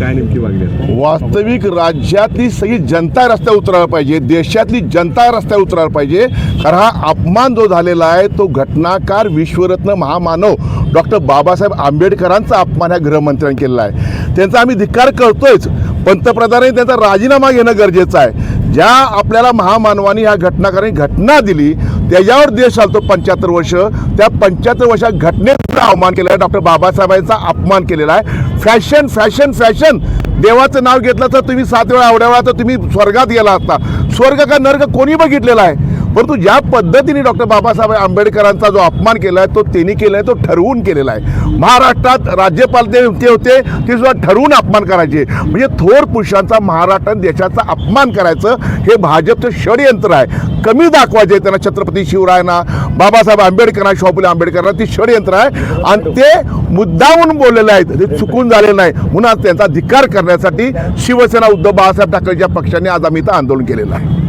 काय नेमकी मागणी वास्तविक राज्यातली सगळी जनता रस्त्यावर उतरायला पाहिजे देशातली जनता रस्त्यावर उतरायला पाहिजे. कारण हा अपमान जो झालेला आहे तो घटनाकार विश्वरत्न महामानव डॉक्टर बाबासाहेब आंबेडकरांचा अपमान ह्या गृहमंत्र्यांनी केलेला आहे. त्यांचा आम्ही धिक्कार करतोयच पंतप्रधानांनी त्यांचा राजीनामा घेणं गरजेचं आहे. ज्या आपल्याला महामानवानी ह्या घटनाकारांनी घटना दिली त्याच्यावर देश चालतो पंच्याहत्तर वर्ष. त्या पंच्याहत्तर वर्षात घटनेचा अवमान केलेला आहे. डॉक्टर बाबासाहेबांचा अपमान केलेला आहे. फॅशन फॅशन फॅशन देवाचं नाव घेतलं तर तुम्ही सात वेळा आवड्या वेळा तर तुम्ही स्वर्गात गेला असता. स्वर्ग का नर्ग कोणी बघितलेला आहे? परंतु ज्या पद्धतीने डॉक्टर बाबासाहेब आंबेडकरांचा जो अपमान केला आहे तो त्यांनी केला आहे तो ठरवून केलेला आहे. महाराष्ट्रात राज्यपाल ते होते ते सुद्धा ठरवून अपमान करायचे. म्हणजे थोर पुरुषांचा महाराष्ट्र देशाचा अपमान करायचं हे भाजपचं षडयंत्र आहे. कमी दाखवायचे त्यांना छत्रपती शिवरायांना बाबासाहेब आंबेडकरांना शाहू आंबेडकरांना ती षडयंत्र आहे. आणि ते मुद्दामून बोललेले आहेत ते चुकून झाले नाही. म्हणून आज त्यांचा धिक्कार करण्यासाठी शिवसेना उद्धव बाळासाहेब ठाकरेच्या पक्षाने आज आम्ही इथं आंदोलन केलेलं आहे.